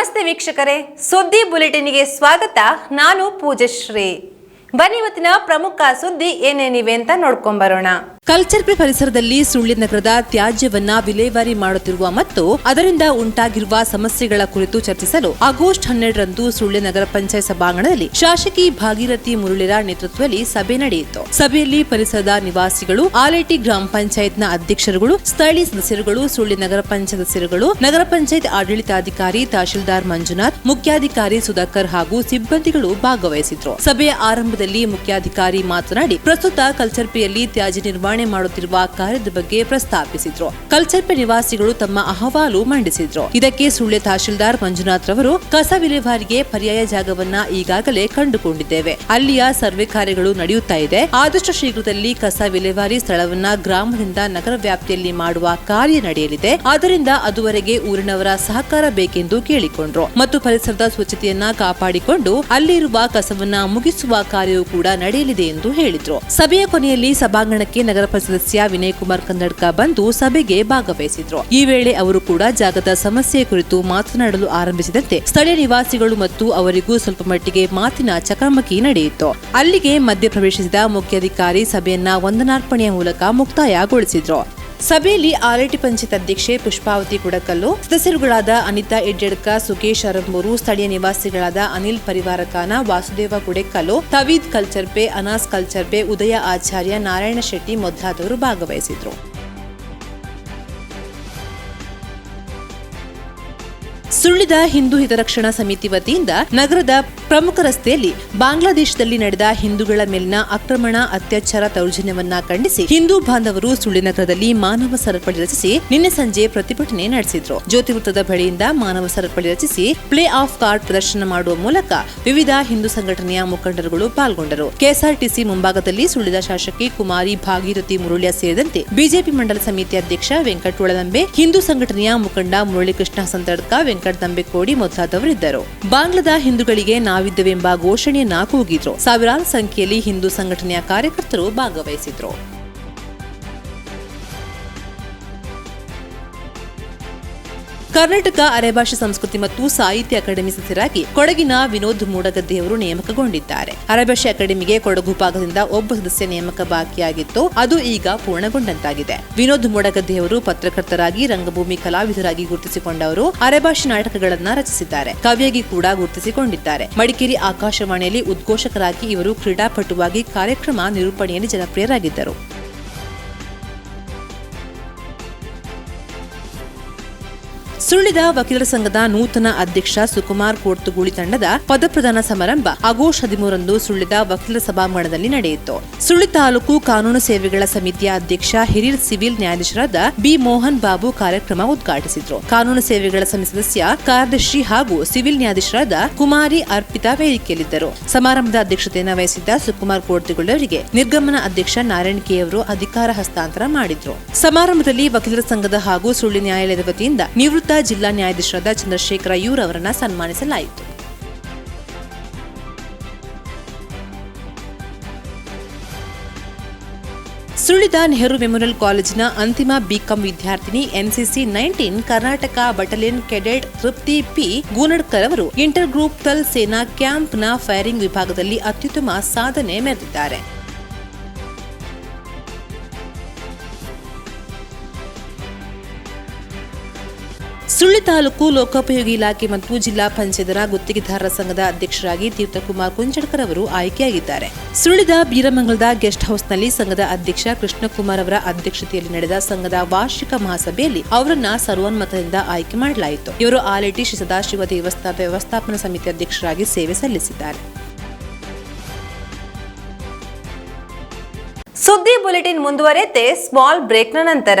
ನಮಸ್ತೆ ವೀಕ್ಷಕರೇ. ಸುದ್ದಿ ಬುಲೆಟಿನ್ಗೆ ಸ್ವಾಗತ. ನಾನು ಪೂಜಶ್ರೀ. ಬನ್ನಿ ಇವತ್ತಿನ ಪ್ರಮುಖ ಸುದ್ದಿ ಏನೇನಿವೆ ಅಂತ ನೋಡ್ಕೊಂಬರೋಣ ಕಲ್ಚರ್ಪೆ ಪರಿಸರದಲ್ಲಿ ಸುಳ್ಳಿ ನಗರದ ತ್ಯಾಜ್ಯವನ್ನ ವಿಲೇವಾರಿ ಮಾಡುತ್ತಿರುವ ಮತ್ತು ಅದರಿಂದ ಉಂಟಾಗಿರುವ ಸಮಸ್ಯೆಗಳ ಕುರಿತು ಚರ್ಚಿಸಲು ಆಗಸ್ಟ್ ಹನ್ನೆರಡರಂದು ಸುಳ್ಳಿ ನಗರ ಪಂಚಾಯತ್ ಸಭಾಂಗಣದಲ್ಲಿ ಶಾಸಕಿ ಭಾಗೀರಥಿ ಮುರುಳಿರ ನೇತೃತ್ವದಲ್ಲಿ ಸಭೆ ನಡೆಯಿತು. ಸಭೆಯಲ್ಲಿ ಪರಿಸರದ ನಿವಾಸಿಗಳು, ಆಲೇಟಿ ಗ್ರಾಮ ಪಂಚಾಯತ್ನ ಅಧ್ಯಕ್ಷರುಗಳು, ಸ್ಥಳೀಯ ಸದಸ್ಯರುಗಳು ಸುಳ್ಳಿ ನಗರ ಪಂಚಾಯತ್ ಸದಸ್ಯರುಗಳು, ನಗರ ಪಂಚಾಯತ್ ಆಡಳಿತಾಧಿಕಾರಿ ತಹಶೀಲ್ದಾರ್ ಮಂಜುನಾಥ್, ಮುಖ್ಯಾಧಿಕಾರಿ ಸುಧಾಕರ್ ಹಾಗೂ ಸಿಬ್ಬಂದಿಗಳು ಭಾಗವಹಿಸಿದ್ರು. ಸಭೆಯ ಆರಂಭದಲ್ಲಿ ಮುಖ್ಯಾಧಿಕಾರಿ ಮಾತನಾಡಿ, ಪ್ರಸ್ತುತ ಕಲ್ಚರ್ಪೆಯಲ್ಲಿ ತ್ಯಾಜ್ಯ ನಿರ್ವಹಣೆ ಮಾಡುತ್ತಿರುವ ಕಾರ್ಯದ ಬಗ್ಗೆ ಪ್ರಸ್ತಾಪಿಸಿದ್ರು. ಕಲ್ಚರ್ಪೆ ನಿವಾಸಿಗಳು ತಮ್ಮ ಅಹವಾಲು ಮಂಡಿಸಿದ್ರು. ಇದಕ್ಕೆ ಸುಳ್ಯ ತಹಶೀಲ್ದಾರ್ ಮಂಜುನಾಥ್ ರವರು, ಕಸ ವಿಲೇವಾರಿಗೆ ಪರ್ಯಾಯ ಜಾಗವನ್ನ ಈಗಾಗಲೇ ಕಂಡುಕೊಂಡಿದ್ದೇವೆ. ಅಲ್ಲಿಯ ಸರ್ವೆ ಕಾರ್ಯಗಳು ನಡೆಯುತ್ತಾ ಇದೆ. ಆದಷ್ಟು ಶೀಘ್ರದಲ್ಲಿ ಕಸ ವಿಲೇವಾರಿ ಸ್ಥಳವನ್ನ ಗ್ರಾಮದಿಂದ ನಗರ ವ್ಯಾಪ್ತಿಯಲ್ಲಿ ಮಾಡುವ ಕಾರ್ಯ ನಡೆಯಲಿದೆ. ಆದ್ದರಿಂದ ಅದುವರೆಗೆ ಊರಿನವರ ಸಹಕಾರ ಬೇಕೆಂದು ಕೇಳಿಕೊಂಡ್ರು. ಮತ್ತು ಪರಿಸರದ ಸ್ವಚ್ಛತೆಯನ್ನ ಕಾಪಾಡಿಕೊಂಡು ಅಲ್ಲಿರುವ ಕಸವನ್ನ ಮುಗಿಸುವ ಕಾರ್ಯವೂ ಕೂಡ ನಡೆಯಲಿದೆ ಎಂದು ಹೇಳಿದ್ರು. ಸಭೆಯ ಕೊನೆಯಲ್ಲಿ ಸಭಾಂಗಣಕ್ಕೆ ನಗರ ಪರಿಷತ್ ಸದಸ್ಯ ವಿನಯ್ ಕುಮಾರ್ ಕನ್ನಡ್ಕ ಬಂದು ಸಭೆಗೆ ಭಾಗವಹಿಸಿದ್ರು. ಈ ವೇಳೆ ಅವರು ಕೂಡ ಜಾಗದ ಸಮಸ್ಯೆ ಕುರಿತು ಮಾತನಾಡಲು ಆರಂಭಿಸಿದಂತೆ ಸ್ಥಳೀಯ ನಿವಾಸಿಗಳು ಮತ್ತು ಅವರಿಗೂ ಸ್ವಲ್ಪ ಮಟ್ಟಿಗೆ ಮಾತಿನ ಚಕಮಕಿ ನಡೆಯಿತು. ಅಲ್ಲಿಗೆ ಮಧ್ಯಪ್ರವೇಶಿಸಿದ ಮುಖ್ಯಾಧಿಕಾರಿ ಸಭೆಯನ್ನ ವಂದನಾರ್ಪಣೆಯ ಮೂಲಕ ಮುಕ್ತಾಯಗೊಳಿಸಿದ್ರು. ಸಭೆಯಲ್ಲಿ ಆರ್ಐಟಿ ಪಂಚಾಯತ್ ಅಧ್ಯಕ್ಷೆ ಪುಷ್ಪಾವತಿ ಕುಡಕಲ್ಲು, ಸದಸ್ಯರುಗಳಾದ ಅನಿತಾ ಎಡ್ಜಡ್ಕ, ಸುಕೇಶ್ ಅರಂಬೂರು ಸ್ಥಳೀಯ ನಿವಾಸಿಗಳಾದ ಅನಿಲ್ ಪರಿವಾರಕಾನ ವಾಸುದೇವ ಕುಡೆಕಲ್ಲು, ತವೀದ್ ಕಲ್ಚರ್ಪೆ, ಅನಾಸ್ ಕಲ್ಚರ್ಪೆ, ಉದಯ ಆಚಾರ್ಯ, ನಾರಾಯಣ ಶೆಟ್ಟಿ ಮೊದಲಾದವರು ಭಾಗವಹಿಸಿದ್ರು. ಸುಳ್ಳಿದ ಹಿಂದೂ ಹಿತರಕ್ಷಣಾ ಸಮಿತಿ ವತಿಯಿಂದ ನಗರದ ಪ್ರಮುಖ ರಸ್ತೆಯಲ್ಲಿ ಬಾಂಗ್ಲಾದೇಶದಲ್ಲಿ ನಡೆದ ಹಿಂದೂಗಳ ಮೇಲಿನ ಆಕ್ರಮಣ, ಅತ್ಯಾಚಾರ ದೌರ್ಜನ್ಯವನ್ನ ಖಂಡಿಸಿ ಹಿಂದೂ ಬಾಂಧವರು ಸುಳ್ಳಿ ನಗರದಲ್ಲಿ ಮಾನವ ಸರಪಳಿ ರಚಿಸಿ ನಿನ್ನೆ ಸಂಜೆ ಪ್ರತಿಭಟನೆ ನಡೆಸಿದ್ರು. ಜ್ಯೋತಿ ವೃತ್ತದ ಬಳಿಯಿಂದ ಮಾನವ ಸರಪಳಿ ರಚಿಸಿ ಪ್ಲೇ ಆಫ್ ಕಾರ್ಡ್ ಪ್ರದರ್ಶನ ಮಾಡುವ ಮೂಲಕ ವಿವಿಧ ಹಿಂದೂ ಸಂಘಟನೆಯ ಮುಖಂಡರುಗಳು ಪಾಲ್ಗೊಂಡರು. ಕೆಎಸ್ಆರ್ಟಿಸಿ ಮುಂಭಾಗದಲ್ಲಿ ಸುಳ್ಳಿದ ಶಾಸಕಿ ಕುಮಾರಿ ಭಾಗೀರಥಿ ಮುರುಳ್ಯ ಸೇರಿದಂತೆ ಬಿಜೆಪಿ ಮಂಡಲ ಸಮಿತಿ ಅಧ್ಯಕ್ಷ ವೆಂಕಟ ಹಿಂದೂ ಸಂಘಟನೆಯ ಮುಖಂಡ ಮುರಳಿಕೃಷ್ಣ ಸಂತಡ್ಕ, ವೆಂಕಟ್ ದಂಬೆಕೋಡಿ ಮೊದಲಾದವರಿದ್ದರು. ಬಾಂಗ್ಲಾದ ಹಿಂದೂಗಳಿಗೆ ನಾವಿದ್ದವೆಂಬ ಘೋಷಣೆಯನ್ನ ಕೂಗಿದ್ರು. ಸಾವಿರಾರು ಸಂಖ್ಯೆಯಲ್ಲಿ ಹಿಂದೂ ಸಂಘಟನೆಯ ಕಾರ್ಯಕರ್ತರು ಭಾಗವಹಿಸಿದ್ರು. ಕರ್ನಾಟಕ ಅರೆಭಾಷೆ ಸಂಸ್ಕೃತಿ ಮತ್ತು ಸಾಹಿತ್ಯ ಅಕಾಡೆಮಿ ಸದಸ್ಯರಾಗಿ ಕೊಡಗಿನ ವಿನೋದ್ ಮೂಡಗದ್ದೆಯವರು ನೇಮಕಗೊಂಡಿದ್ದಾರೆ. ಅರೆಭಾಷೆ ಅಕಾಡೆಮಿಗೆ ಕೊಡಗು ಭಾಗದಿಂದ ಒಬ್ಬ ಸದಸ್ಯ ನೇಮಕ ಬಾಕಿಯಾಗಿತ್ತು. ಅದು ಈಗ ಪೂರ್ಣಗೊಂಡಂತಾಗಿದೆ. ವಿನೋದ್ ಮೂಡಗದ್ದೆಯವರು ಪತ್ರಕರ್ತರಾಗಿ, ರಂಗಭೂಮಿ ಕಲಾವಿದರಾಗಿ ಗುರುತಿಸಿಕೊಂಡವರು. ಅರೆಭಾಷೆ ನಾಟಕಗಳನ್ನ ರಚಿಸಿದ್ದಾರೆ. ಕವಿಯಾಗಿ ಕೂಡ ಗುರುತಿಸಿಕೊಂಡಿದ್ದಾರೆ. ಮಡಿಕೇರಿ ಆಕಾಶವಾಣಿಯಲ್ಲಿ ಉದ್ಘೋಷಕರಾಗಿ ಇವರು ಕ್ರೀಡಾಪಟುವಾಗಿ ಕಾರ್ಯಕ್ರಮ ನಿರೂಪಣೆಯಲ್ಲಿ ಜನಪ್ರಿಯರಾಗಿದ್ದರು. ಸುಳ್ಳಿದ ವಕೀಲರ ಸಂಘದ ನೂತನ ಅಧ್ಯಕ್ಷ ಸುಕುಮಾರ್ ಕೋರ್ತುಗೂಳಿ ತಂಡದ ಪದಪ್ರದಾನ ಸಮಾರಂಭ ಆಗಸ್ಟ್ ಹದಿಮೂರರಂದು ಸುಳ್ಳಿದ ವಕೀಲರ ಸಭಾಂಗಣದಲ್ಲಿ ನಡೆಯಿತು. ಸುಳ್ಳಿ ತಾಲೂಕು ಕಾನೂನು ಸೇವೆಗಳ ಸಮಿತಿಯ ಅಧ್ಯಕ್ಷ, ಹಿರಿಯ ಸಿವಿಲ್ ನ್ಯಾಯಾಧೀಶರಾದ ಬಿ. ಮೋಹನ್ ಬಾಬು ಕಾರ್ಯಕ್ರಮ ಉದ್ಘಾಟಿಸಿದ್ರು. ಕಾನೂನು ಸೇವೆಗಳ ಸಮಿತಿ ಸದಸ್ಯ, ಕಾರ್ಯದರ್ಶಿ ಹಾಗೂ ಸಿವಿಲ್ ನ್ಯಾಯಾಧೀಶರಾದ ಕುಮಾರಿ ಅರ್ಪಿತಾ ವೇದಿಕೆಯಲ್ಲಿದ್ದರು. ಸಮಾರಂಭದ ಅಧ್ಯಕ್ಷತೆಯನ್ನು ವಹಿಸಿದ್ದ ಸುಕುಮಾರ್ ಅವರಿಗೆ ನಿರ್ಗಮನ ಅಧ್ಯಕ್ಷ ನಾರಾಯಣ್ ಕೆ ಅವರು ಅಧಿಕಾರ ಹಸ್ತಾಂತರ ಮಾಡಿದ್ರು. ಸಮಾರಂಭದಲ್ಲಿ ವಕೀಲರ ಸಂಘದ ಹಾಗೂ ಸುಳ್ಳಿ ನ್ಯಾಯಾಲಯದ ವತಿಯಿಂದ ನಿವೃತ್ತ ಜಿಲ್ಲಾ ನ್ಯಾಯಾಧೀಶರಾದ ಚಂದ್ರಶೇಖರ ಯೂರ್ ಅವರನ್ನು ಸನ್ಮಾನಿಸಲಾಯಿತು. ಸುಳಿದ ನೆಹರು ಮೆಮೋರಿಯಲ್ ಕಾಲೇಜಿನ ಅಂತಿಮ ಬಿಕಾಂ ವಿದ್ಯಾರ್ಥಿನಿ NCC nineteen Karnataka battalion cadet Trupti P Goonadkar ಅವರು ಇಂಟರ್ ಗ್ರೂಪ್ ತಲ್ ಸೇನಾ ಕ್ಯಾಂಪ್ನ ಫೈರಿಂಗ್ ವಿಭಾಗದಲ್ಲಿ ಅತ್ಯುತ್ತಮ ಸಾಧನೆ ಮೆರೆದಿದ್ದಾರೆ. ಸುಳ್ಳಿ ತಾಲೂಕು ಲೋಕೋಪಯೋಗಿ ಇಲಾಖೆ ಮತ್ತು ಜಿಲ್ಲಾ ಪಂಚಾಯತರ ಗುತ್ತಿಗೆದಾರರ ಸಂಘದ ಅಧ್ಯಕ್ಷರಾಗಿ ತೀರ್ಥಕುಮಾರ್ ಕುಂಚಡ್ಕರ್ ಅವರು ಆಯ್ಕೆಯಾಗಿದ್ದಾರೆ. ಸುಳ್ಳಿದ ಬೀರಮಂಗಲದ ಗೆಸ್ಟ್ ಹೌಸ್ನಲ್ಲಿ ಸಂಘದ ಅಧ್ಯಕ್ಷ ಕೃಷ್ಣಕುಮಾರ್ ಅವರ ಅಧ್ಯಕ್ಷತೆಯಲ್ಲಿ ನಡೆದ ಸಂಘದ ವಾರ್ಷಿಕ ಮಹಾಸಭೆಯಲ್ಲಿ ಅವರನ್ನ ಸರ್ವಾನುಮತದಿಂದ ಆಯ್ಕೆ ಮಾಡಲಾಯಿತು. ಇವರು ಆಲಿಟಿ ಶ್ರೀ ಸದಾಶಿವ ದೇವಸ್ಥಾನ ವ್ಯವಸ್ಥಾಪನಾ ಸಮಿತಿ ಅಧ್ಯಕ್ಷರಾಗಿ ಸೇವೆ ಸಲ್ಲಿಸಿದ್ದಾರೆ. ಸುದ್ದಿ ಬುಲೆಟಿನ್ ಮುಂದುವರೆಯುತ್ತೆ. ಸ್ಮಾಲ್ ಬ್ರೇಕ್ನ ನಂತರ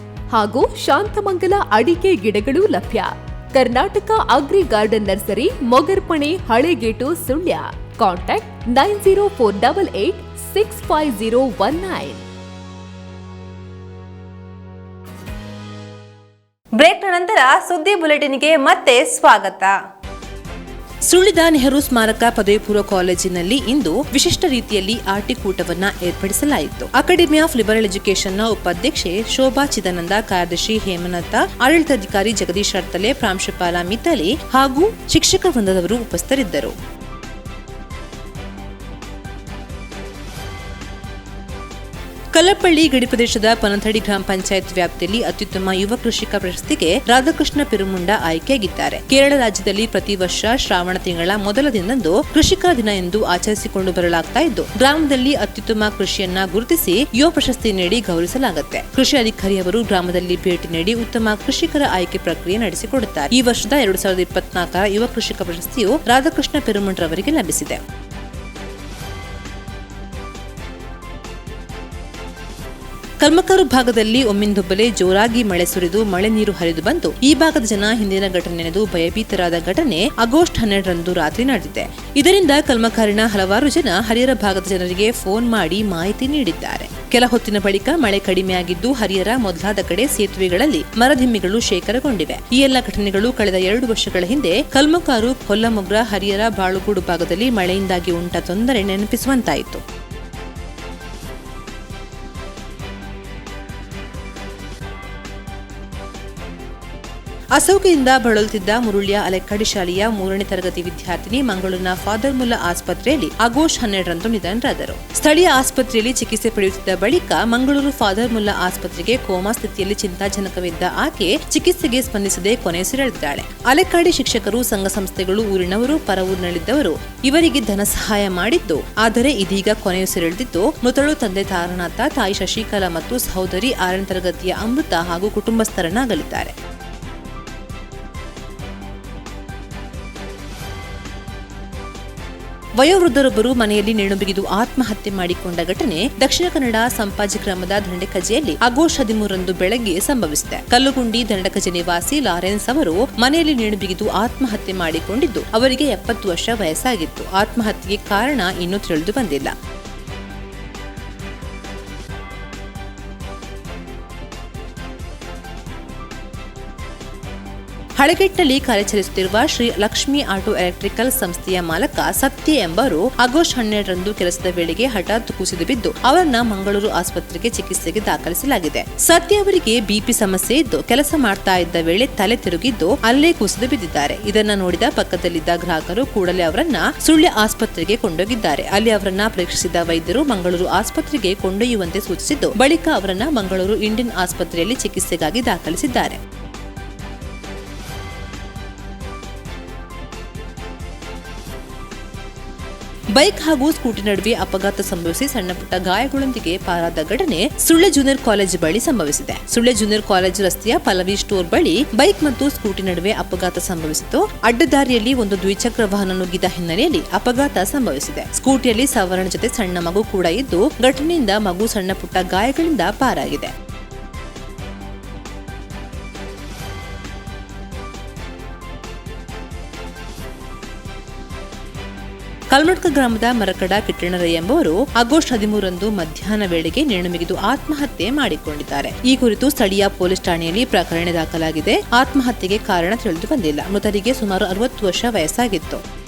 ಹಾಗೂ ಶಾಂತಮಂಗಲ ಅಡಿಕೆ ಗಿಡಗಳು ಲಭ್ಯ. Karnataka agri garden nursery, Mogarpane, Halegate, Sullia. Contact nine zero four double eight six five zero one nine. Break ನಂತರ ಸುದ್ದಿ ಬುಲೆಟಿನ್ಗೆ ಮತ್ತೆ ಸ್ವಾಗತ. ಸುಳ್ಳಿದ ನೆಹರು ಸ್ಮಾರಕ ಪದವಿ ಪೂರ್ವ ಕಾಲೇಜಿನಲ್ಲಿ ಇಂದು ವಿಶಿಷ್ಟ ರೀತಿಯಲ್ಲಿ ಆಟಿಕೂಟವನ್ನ ಏರ್ಪಡಿಸಲಾಯಿತು. ಅಕಾಡೆಮಿ ಆಫ್ ಲಿಬರಲ್ ಎಜುಕೇಷನ್ನ ಉಪಾಧ್ಯಕ್ಷೆ ಶೋಭಾ ಚಿದಾನಂದ, ಕಾರ್ಯದರ್ಶಿ ಹೇಮನಾಥ ಆಡಳಿತಾಧಿಕಾರಿ ಜಗದೀಶ್ ಅರ್ತಲೆ ಪ್ರಾಂಶುಪಾಲ ಮಿತಲಿ ಹಾಗೂ ಶಿಕ್ಷಕ ವೃಂದದವರು ಉಪಸ್ಥಿತರಿದ್ದರು. ಕಲ್ಲಪಳ್ಳಿ ಗಡಿ ಪ್ರದೇಶದ ಪನಥಡಿ ಗ್ರಾಮ ಪಂಚಾಯತ್ ವ್ಯಾಪ್ತಿಯಲ್ಲಿ ಅತ್ಯುತ್ತಮ ಯುವ ಕೃಷಿಕ ಪ್ರಶಸ್ತಿಗೆ ರಾಧಾಕೃಷ್ಣ ಪಿರುಮುಂಡ ಆಯ್ಕೆಯಾಗಿದ್ದಾರೆ. ಕೇರಳ ರಾಜ್ಯದಲ್ಲಿ ಪ್ರತಿ ವರ್ಷ ಶ್ರಾವಣ ತಿಂಗಳ ಮೊದಲ ದಿನದಂದು ಕೃಷಿಕ ದಿನ ಎಂದು ಆಚರಿಸಿಕೊಂಡು ಬರಲಾಗ್ತಾ ಇದ್ದು, ಗ್ರಾಮದಲ್ಲಿ ಅತ್ಯುತ್ತಮ ಕೃಷಿಯನ್ನ ಗುರುತಿಸಿ ಯುವ ಪ್ರಶಸ್ತಿ ನೀಡಿ ಗೌರವಿಸಲಾಗುತ್ತೆ. ಕೃಷಿ ಅಧಿಕಾರಿಯವರು ಗ್ರಾಮದಲ್ಲಿ ಭೇಟಿ ನೀಡಿ ಉತ್ತಮ ಕೃಷಿಕರ ಆಯ್ಕೆ ಪ್ರಕ್ರಿಯೆ ನಡೆಸಿಕೊಡುತ್ತಾರೆ. ಈ ವರ್ಷದ ಎರಡು ಸಾವಿರದ ಇಪ್ಪತ್ನಾಲ್ಕರ ಯುವ ಕೃಷಿಕ ಪ್ರಶಸ್ತಿಯು ರಾಧಾಕೃಷ್ಣ ಪಿರುಮುಂಡ್ರವರಿಗೆ ಲಭಿಸಿದೆ. ಕಲ್ಮಕರು ಭಾಗದಲ್ಲಿ ಒಮ್ಮಿಂದೊಬ್ಬಲೇ ಜೋರಾಗಿ ಮಳೆ ಸುರಿದು ಮಳೆ ನೀರು ಹರಿದು ಬಂದು, ಈ ಭಾಗದ ಜನ ಹಿಂದಿನ ಘಟನೆ ನೆನೆದು ಭಯಭೀತರಾದ ಘಟನೆ ಆಗಸ್ಟ್ ಹನ್ನೆರಡರಂದು ರಾತ್ರಿ ನಡೆದಿದೆ. ಇದರಿಂದ ಕಲ್ಮಕಾರಿನ ಹಲವಾರು ಜನ ಹರಿಯರ ಭಾಗದ ಜನರಿಗೆ ಫೋನ್ ಮಾಡಿ ಮಾಹಿತಿ ನೀಡಿದ್ದಾರೆ. ಕೆಲ ಹೊತ್ತಿನ ಬಳಿಕ ಮಳೆ ಕಡಿಮೆಯಾಗಿದ್ದು, ಹರಿಹರ ಮೊದಲಾದ ಕಡೆ ಸೇತುವೆಗಳಲ್ಲಿ ಮರದಿಮ್ಮಿಗಳು ಶೇಖರಗೊಂಡಿವೆ. ಈ ಎಲ್ಲ ಘಟನೆಗಳು ಕಳೆದ ಎರಡು ವರ್ಷಗಳ ಹಿಂದೆ ಕಲ್ಮಕಾರು ಕೊಲ್ಲಮೊಗ್ರ ಹರಿಹರ, ಬಾಳುಗೂಡು ಭಾಗದಲ್ಲಿ ಮಳೆಯಿಂದಾಗಿ ಉಂಟ ತೊಂದರೆ ನೆನಪಿಸುವಂತಾಯಿತು. ಅಸೌಖ್ಯದಿಂದ ಬಳಲುತ್ತಿದ್ದ ಮುರುಳ್ಯ ಅಲೆಕ್ಕಡಿ ಶಾಲೆಯ ಮೂರನೇ ತರಗತಿ ವಿದ್ಯಾರ್ಥಿನಿ ಮಂಗಳೂರಿನ ಫಾದರ್ ಮುಲ್ಲಾ ಆಸ್ಪತ್ರೆಯಲ್ಲಿ ಆಗಸ್ಟ್ ಹನ್ನೆರಡರಂದು ನಿಧನರಾದರು. ಸ್ಥಳೀಯ ಆಸ್ಪತ್ರೆಯಲ್ಲಿ ಚಿಕಿತ್ಸೆ ಪಡೆಯುತ್ತಿದ್ದ ಬಳಿಕ ಮಂಗಳೂರು ಫಾದರ್ ಮುಲ್ಲಾ ಆಸ್ಪತ್ರೆಗೆ ಕೋಮಾ ಸ್ಥಿತಿಯಲ್ಲಿ ಚಿಂತಾಜನಕವಿದ್ದ ಆಕೆ ಚಿಕಿತ್ಸೆಗೆ ಸ್ಪಂದಿಸದೆ ಕೊನೆಯುಸಿರೆಳೆದಿದ್ದಾಳೆ ಅಲೆಕ್ಕಾಡಿ ಶಿಕ್ಷಕರು, ಸಂಘ ಸಂಸ್ಥೆಗಳು, ಊರಿನವರು ಪರ ಊರಿನಲ್ಲಿದ್ದವರು ಇವರಿಗೆ ಧನ ಸಹಾಯ ಮಾಡಿದ್ದು, ಆದರೆ ಇದೀಗ ಕೊನೆಯುಸಿರೆಳೆದಿದ್ದು ಮೃತಳು ತಂದೆ ತಾರನಾಥ, ತಾಯಿ ಶಶಿಕಲಾ ಮತ್ತು ಸಹೋದರಿ ಆರನೇ ತರಗತಿಯ ಅಮೃತ ಹಾಗೂ ಕುಟುಂಬಸ್ಥರನ್ನಾಗಲಿದ್ದಾರೆ. ವಯೋವೃದ್ಧರೊಬ್ಬರು ಮನೆಯಲ್ಲಿ ನೇಣು ಬಿಗಿದು ಆತ್ಮಹತ್ಯೆ ಮಾಡಿಕೊಂಡ ಘಟನೆ ದಕ್ಷಿಣ ಕನ್ನಡ ಸಂಪಾಜಿ ಗ್ರಾಮದ ದಂಡಕಜೆಯಲ್ಲಿ ಆಗಸ್ಟ್ ಹದಿಮೂರರಂದು ಬೆಳಗ್ಗೆ ಸಂಭವಿಸಿದೆ. ಕಲ್ಲುಗುಂಡಿ ದಂಡಕಜೆ ನಿವಾಸಿ ಲಾರೆನ್ಸ್ ಅವರು ಮನೆಯಲ್ಲಿ ನೇಣು ಬಿಗಿದು ಆತ್ಮಹತ್ಯೆ ಮಾಡಿಕೊಂಡಿದ್ದು, ಅವರಿಗೆ ಎಪ್ಪತ್ತು ವರ್ಷ ವಯಸ್ಸಾಗಿತ್ತು. ಆತ್ಮಹತ್ಯೆಗೆ ಕಾರಣ ಇನ್ನೂ ತಿಳಿದು ಬಂದಿಲ್ಲ. ಹಳಗೆಟ್ನಲ್ಲಿ ಕಾರ್ಯಾಚರಿಸುತ್ತಿರುವ ಶ್ರೀ ಲಕ್ಷ್ಮಿ ಆಟೋ ಎಲೆಕ್ಟ್ರಿಕಲ್ ಸಂಸ್ಥೆಯ ಮಾಲಕ ಸತ್ಯ ಎಂಬರು ಆಗಸ್ಟ್ ಹನ್ನೆರಡರಂದು ಕೆಲಸದ ವೇಳೆಗೆ ಹಠಾತ್ ಕುಸಿದು ಬಿದ್ದು ಅವರನ್ನ ಮಂಗಳೂರು ಆಸ್ಪತ್ರೆಗೆ ಚಿಕಿತ್ಸೆಗೆ ದಾಖಲಿಸಲಾಗಿದೆ. ಸತ್ಯ ಅವರಿಗೆ ಬಿಪಿ ಸಮಸ್ಯೆ ಇದ್ದು ಕೆಲಸ ಮಾಡ್ತಾ ಇದ್ದ ವೇಳೆ ತಲೆ ತಿರುಗಿದ್ದು ಅಲ್ಲೇ ಕುಸಿದು ಬಿದ್ದಿದ್ದಾರೆ. ಇದನ್ನ ನೋಡಿದ ಪಕ್ಕದಲ್ಲಿದ್ದ ಗ್ರಾಹಕರು ಕೂಡಲೇ ಅವರನ್ನ ಸುಳ್ಯ ಆಸ್ಪತ್ರೆಗೆ ಕೊಂಡೊಯ್ದಿದ್ದಾರೆ ಅಲ್ಲಿ ಅವರನ್ನ ಪರೀಕ್ಷಿಸಿದ ವೈದ್ಯರು ಮಂಗಳೂರು ಆಸ್ಪತ್ರೆಗೆ ಕೊಂಡೊಯ್ಯುವಂತೆ ಸೂಚಿಸಿದ್ದು, ಬಳಿಕ ಅವರನ್ನ ಮಂಗಳೂರು ಇಂಡಿಯನ್ ಆಸ್ಪತ್ರೆಯಲ್ಲಿ ಚಿಕಿತ್ಸೆಗಾಗಿ ದಾಖಲಿಸಿದ್ದಾರೆ. ಬೈಕ್ ಹಾಗೂ ಸ್ಕೂಟಿ ನಡುವೆ ಅಪಘಾತ ಸಂಭವಿಸಿ ಸಣ್ಣಪುಟ್ಟ ಗಾಯಗಳೊಂದಿಗೆ ಪಾರಾದ ಘಟನೆ ಸುಳ್ಳೆ ಜೂನಿಯರ್ ಕಾಲೇಜ್ ಬಳಿ ಸಂಭವಿಸಿದೆ. ಸುಳ್ಳೆ ಜೂನಿಯರ್ ಕಾಲೇಜ್ ರಸ್ತೆಯ ಪಲ್ಲವಿ ಸ್ಟೋರ್ ಬಳಿ ಬೈಕ್ ಮತ್ತು ಸ್ಕೂಟಿ ನಡುವೆ ಅಪಘಾತ ಸಂಭವಿಸಿತು. ಅಡ್ಡದಾರಿಯಲ್ಲಿ ಒಂದು ದ್ವಿಚಕ್ರ ವಾಹನ ನುಗ್ಗಿದ ಹಿನ್ನೆಲೆಯಲ್ಲಿ ಅಪಘಾತ ಸಂಭವಿಸಿದೆ. ಸ್ಕೂಟಿಯಲ್ಲಿ ಸವರಣ ಜೊತೆ ಸಣ್ಣ ಮಗು ಕೂಡ ಇದ್ದು ಘಟನೆಯಿಂದ ಮಗು ಸಣ್ಣ ಪುಟ್ಟ ಗಾಯಗಳಿಂದ ಪಾರಾಗಿದೆ. ಕಲ್ಮಡ್ಕ ಗ್ರಾಮದ ಮರಕಡ ಕಿಟ್ಟಣ್ಣರಯ್ಯ ಎಂಬುವರು ಆಗಸ್ಟ್ ಹದಿಮೂರರಂದು ಮಧ್ಯಾಹ್ನ ವೇಳೆಗೆ ನೇಣುಮಿಗಿದು ಆತ್ಮಹತ್ಯೆ ಮಾಡಿಕೊಂಡಿದ್ದಾರೆ. ಈ ಕುರಿತು ಸ್ಥಳೀಯ ಪೊಲೀಸ್ ಠಾಣೆಯಲ್ಲಿ ಪ್ರಕರಣ ದಾಖಲಾಗಿದೆ. ಆತ್ಮಹತ್ಯೆಗೆ ಕಾರಣ ತಿಳಿದು ಬಂದಿಲ್ಲ. ಮೃತರಿಗೆ ಸುಮಾರು ಅರವತ್ತು ವರ್ಷ ವಯಸ್ಸಾಗಿತ್ತು.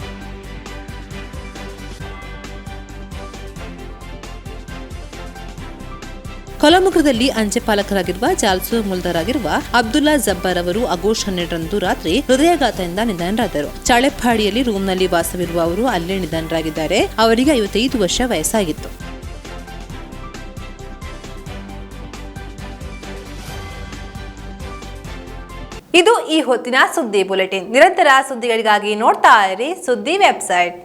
ಕೊಲಮುಖದಲ್ಲಿ ಅಂಚೆ ಪಾಲಕರಾಗಿರುವ ಜಾಲ್ಸು ಮುಲ್ದರಾಗಿರುವ ಅಬ್ದುಲ್ಲಾ ಜಬ್ಬರ್ ಅವರು ಆಗಸ್ಟ್ ಹನ್ನೆರಡರಂದು ರಾತ್ರಿ ಹೃದಯಾಘಾತದಿಂದ ನಿಧನರಾದರು. ಚಾಳೆಪ್ಪಾಡಿಯಲ್ಲಿ ರೂಮ್ನಲ್ಲಿ ವಾಸವಿರುವ ಅವರು ಅಲ್ಲೇ ನಿಧನರಾಗಿದ್ದಾರೆ. ಅವರಿಗೆ ಐವತ್ತೈದು ವರ್ಷ ವಯಸ್ಸಾಗಿತ್ತು. ಇದು ಈ ಹೊತ್ತಿನ ಸುದ್ದಿ ಬುಲೆಟಿನ್. ನಿರಂತರ ಸುದ್ದಿಗಳಿಗಾಗಿ ನೋಡ್ತಾ ಇರಿ ಸುದ್ದಿ ವೆಬ್ಸೈಟ್.